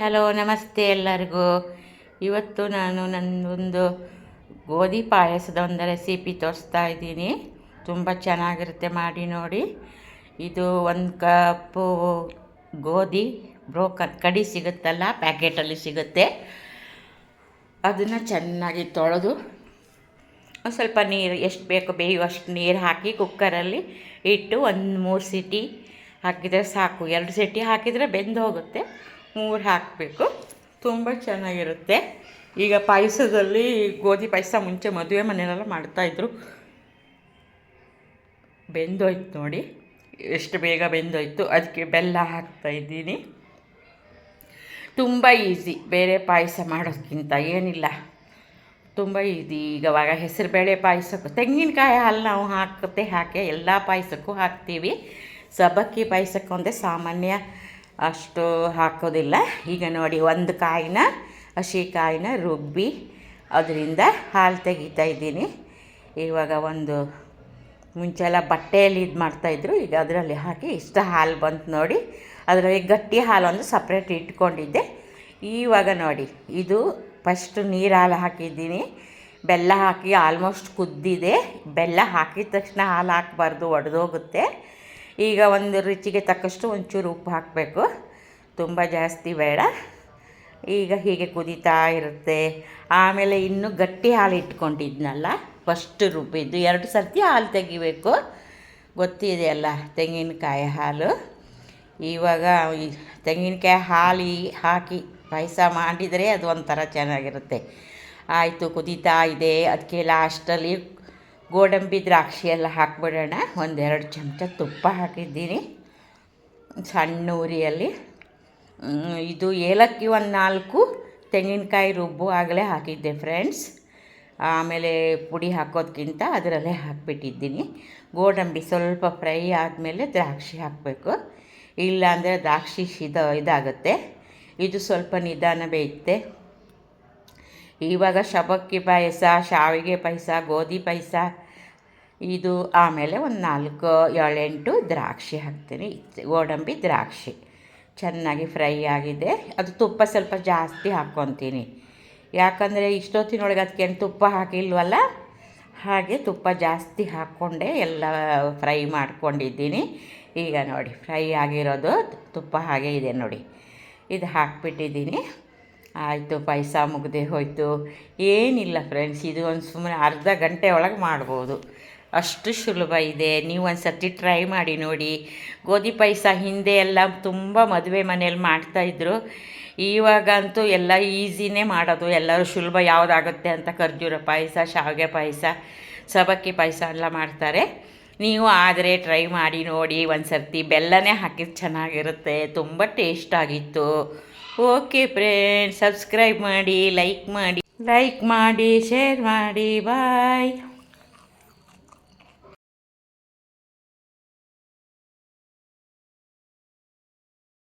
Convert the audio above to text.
Hello ನಮಸ್ತೆ ಎಲ್ಲರಿಗೂ. ಇವತ್ತು ನಾನು ನನ್ನೊಂದು ಗೋಧಿ ಪಾಯಸದ ಒಂದು ರೆಸಿಪಿ ತೋರಿಸ್ತಾ ಇದ್ದೀನಿ. ತುಂಬ ಚೆನ್ನಾಗಿರುತ್ತೆ, ಮಾಡಿ ನೋಡಿ. ಇದು ಒಂದು ಕಪ್ಪು ಗೋಧಿ ಬ್ರೋಕನ್ ಕಡಿ ಸಿಗುತ್ತಲ್ಲ, ಪ್ಯಾಕೆಟಲ್ಲಿ ಸಿಗುತ್ತೆ. ಅದನ್ನು ಚೆನ್ನಾಗಿ ತೊಳೆದು ಒಂದು ಸ್ವಲ್ಪ ನೀರು, ಎಷ್ಟು ಬೇಕು ಬೇಯುವಷ್ಟು ನೀರು ಹಾಕಿ ಕುಕ್ಕರಲ್ಲಿ ಇಟ್ಟು ಒಂದು ಮೂರು ಸಿಟಿ ಹಾಕಿದರೆ ಸಾಕು. ಎರಡು ಸಿಟಿ ಹಾಕಿದರೆ ಬೆಂದು ಹೋಗುತ್ತೆ. ಮೂರು ಹಾಕಬೇಕು. ತುಂಬ ಚೆನ್ನಾಗಿರುತ್ತೆ. ಈಗ ಪಾಯಸದಲ್ಲಿ ಗೋಧಿ ಪಾಯಸ ಮುಂಚೆ ಮದುವೆ ಮನೆಯಲ್ಲೆಲ್ಲ ಮಾಡ್ತಾಯಿದ್ರು ಬೆಂದೋಯ್ತು ನೋಡಿ. ಎಷ್ಟು ಬೇಗ ಬೆಂದೋಯ್ತು. ಅದಕ್ಕೆ ಬೆಲ್ಲ ಹಾಕ್ತಾಯಿದ್ದೀನಿ ತುಂಬ ಈಸಿ. ಬೇರೆ ಪಾಯಸ ಮಾಡೋದಕ್ಕಿಂತ ಏನಿಲ್ಲ. ತುಂಬ ಈಸಿ. ಈಗ ಅವಾಗ ಹೆಸರುಬೇಳೆ ಪಾಯಸಕ್ಕೂ ತೆಂಗಿನಕಾಯಿ ಹಾಲು ನಾವು ಹಾಕುತ್ತೆ. ಹಾಕಿ ಎಲ್ಲ ಪಾಯಸಕ್ಕೂ ಹಾಕ್ತೀವಿ. ಸಬ್ಬಕ್ಕಿ ಪಾಯಸಕ್ಕೊಂದೇ ಸಾಮಾನ್ಯ ಅಷ್ಟು ಹಾಕೋದಿಲ್ಲ. ಈಗ ನೋಡಿ ಒಂದು ಕಾಯಿನ, ಹಸಿ ಕಾಯಿನ ರುಬ್ಬಿ ಅದರಿಂದ ಹಾಲು ತೆಗಿತಾ ಇದ್ದೀನಿ. ಇವಾಗ ಒಂದು ಮುಂಚೆಲ್ಲ ಬಟ್ಟೆಯಲ್ಲಿ ಇದು ಮಾಡ್ತಾಯಿದ್ರು ಈಗ ಅದರಲ್ಲಿ ಹಾಕಿ ಇಷ್ಟು ಹಾಲು ಬಂತು ನೋಡಿ. ಅದರಲ್ಲಿ ಗಟ್ಟಿ ಹಾಲು ಒಂದು ಸಪ್ರೇಟ್ ಇಟ್ಕೊಂಡಿದ್ದೆ. ಇವಾಗ ನೋಡಿ, ಇದು ಫಸ್ಟ್ ನೀರು ಹಾಲು ಹಾಕಿದ್ದೀನಿ. ಬೆಲ್ಲ ಹಾಕಿ ಆಲ್ಮೋಸ್ಟ್ ಕುದ್ದಿದೆ. ಬೆಲ್ಲ ಹಾಕಿದ ತಕ್ಷಣ ಹಾಲು ಹಾಕಬಾರ್ದು, ಒಡೆದೋಗುತ್ತೆ. ಈಗ ಒಂದು ರುಚಿಗೆ ತಕ್ಕಷ್ಟು ಒಂಚೂರು ಉಪ್ಪು ಹಾಕಬೇಕು. ತುಂಬ ಜಾಸ್ತಿ ಬೇಡ. ಈಗ ಹೀಗೆ ಕುದೀತಾ ಇರುತ್ತೆ. ಆಮೇಲೆ ಇನ್ನೂ ಗಟ್ಟಿ ಹಾಲು ಇಟ್ಕೊಂಡಿದ್ನಲ್ಲ ಫಸ್ಟ್ ರುಬ್ಬಿದ್ದು ಎರಡು ಸರ್ತಿ ಹಾಲು ತೆಗಿಬೇಕು. ಗೊತ್ತಿದೆಯಲ್ಲ ತೆಂಗಿನಕಾಯಿ ಹಾಲು. ಇವಾಗ ತೆಂಗಿನಕಾಯಿ ಹಾಲು ಹಾಕಿ ಪಾಯಸ ಮಾಡಿದರೆ ಅದು ಒಂಥರ ಚೆನ್ನಾಗಿರುತ್ತೆ. ಆಯಿತು, ಕುದೀತಾ ಇದೆ. ಅದಕ್ಕೆ ಲಾಸ್ಟಲ್ಲಿ ಗೋಡಂಬಿ ದ್ರಾಕ್ಷಿ ಎಲ್ಲ ಹಾಕ್ಬಿಡೋಣ. ಒಂದೆರಡು ಚಮಚ ತುಪ್ಪ ಹಾಕಿದ್ದೀನಿ. ಸಣ್ಣ ಉರಿಯಲ್ಲಿ. ಇದು ಏಲಕ್ಕಿ ಒಂದು ನಾಲ್ಕು, ತೆಂಗಿನಕಾಯಿ ರುಬ್ಬು ಆಗಲೇ ಹಾಕಿದ್ದೆ ಫ್ರೆಂಡ್ಸ್. ಆಮೇಲೆ ಪುಡಿ ಹಾಕೋದಕ್ಕಿಂತ ಅದರಲ್ಲೇ ಹಾಕಿಬಿಟ್ಟಿದ್ದೀನಿ. ಗೋಡಂಬಿ ಸ್ವಲ್ಪ ಫ್ರೈ ಆದಮೇಲೆ ದ್ರಾಕ್ಷಿ ಹಾಕಬೇಕು. ಇಲ್ಲಾಂದರೆ ದ್ರಾಕ್ಷಿ ಶಿದ ಇದಾಗುತ್ತೆ. ಇದು ಸ್ವಲ್ಪ ನಿಧಾನ ಬೇಯುತ್ತೆ ಇವಾಗ ಶಬಕ್ಕಿ ಪಾಯಸ, ಶಾವಿಗೆ ಪಾಯಸ, ಗೋಧಿ ಪಾಯಸ ಇದು ಆಮೇಲೆ ಒಂದು ನಾಲ್ಕು, ಏಳೆಂಟು ದ್ರಾಕ್ಷಿ ಹಾಕ್ತೀನಿ. ಗೋಡಂಬಿ ದ್ರಾಕ್ಷಿ. ಚೆನ್ನಾಗಿ ಫ್ರೈ ಆಗಿದೆ. ಅದು ತುಪ್ಪ ಸ್ವಲ್ಪ ಜಾಸ್ತಿ ಹಾಕ್ಕೊತೀನಿ. ಯಾಕಂದರೆ ಇಷ್ಟೊತ್ತಿನೊಳಗೆ ಅದಕ್ಕೇನು ತುಪ್ಪ ಹಾಕಿಲ್ವಲ್ಲ? ಹಾಗೆ ತುಪ್ಪ ಜಾಸ್ತಿ ಹಾಕ್ಕೊಂಡೆ ಎಲ್ಲ ಫ್ರೈ ಮಾಡ್ಕೊಂಡಿದ್ದೀನಿ. ಈಗ ನೋಡಿ, ಫ್ರೈ ಆಗಿರೋದು ತುಪ್ಪ ಹಾಗೆ ಇದೆ ನೋಡಿ. ಇದು ಹಾಕ್ಬಿಟ್ಟಿದ್ದೀನಿ. ಆಯಿತು, ಪಾಯಸ ಮುಗ್ದೆ ಹೋಯಿತು. ಏನಿಲ್ಲ ಫ್ರೆಂಡ್ಸ್ ಇದು ಒಂದು ಸುಮ್ಮನೆ ಅರ್ಧ ಗಂಟೆ ಒಳಗೆ ಮಾಡ್ಬೋದು. ಅಷ್ಟು ಸುಲಭ ಇದೆ. ನೀವು ಒಂದು ಸರ್ತಿ ಟ್ರೈ ಮಾಡಿ ನೋಡಿ. ಗೋಧಿ ಪಾಯಸ ಹಿಂದೆ ಎಲ್ಲ ತುಂಬ ಮದುವೆ ಮನೇಲಿ ಮಾಡ್ತಾಯಿದ್ರು ಇವಾಗಂತೂ ಎಲ್ಲ ಈಸಿನೇ ಮಾಡೋದು. ಎಲ್ಲರೂ ಸುಲಭ ಯಾವುದಾಗುತ್ತೆ ಅಂತ ಖರ್ಜೂರ ಪಾಯಸ, ಶಾವಿಗೆ ಪಾಯಸ ಸಬಕ್ಕಿ ಪಾಯಸ ಎಲ್ಲ ಮಾಡ್ತಾರೆ. ನೀವು ಆದರೆ ಟ್ರೈ ಮಾಡಿ ನೋಡಿ. ಒಂದು ಸರ್ತಿ ಬೆಲ್ಲನೇ ಹಾಕಿದ್ರೆ ಚೆನ್ನಾಗಿರುತ್ತೆ. ತುಂಬ ಟೇಸ್ಟ್ ಆಗಿತ್ತು. ಓಕೆ ಫ್ರೆಂಡ್ಸ್ ಸಬ್ಸ್ಕ್ರೈಬ್ ಮಾಡಿ ಲೈಕ್ ಮಾಡಿ ಲೈಕ್ ಮಾಡಿ ಶೇರ್ ಮಾಡಿ ಬಾಯ್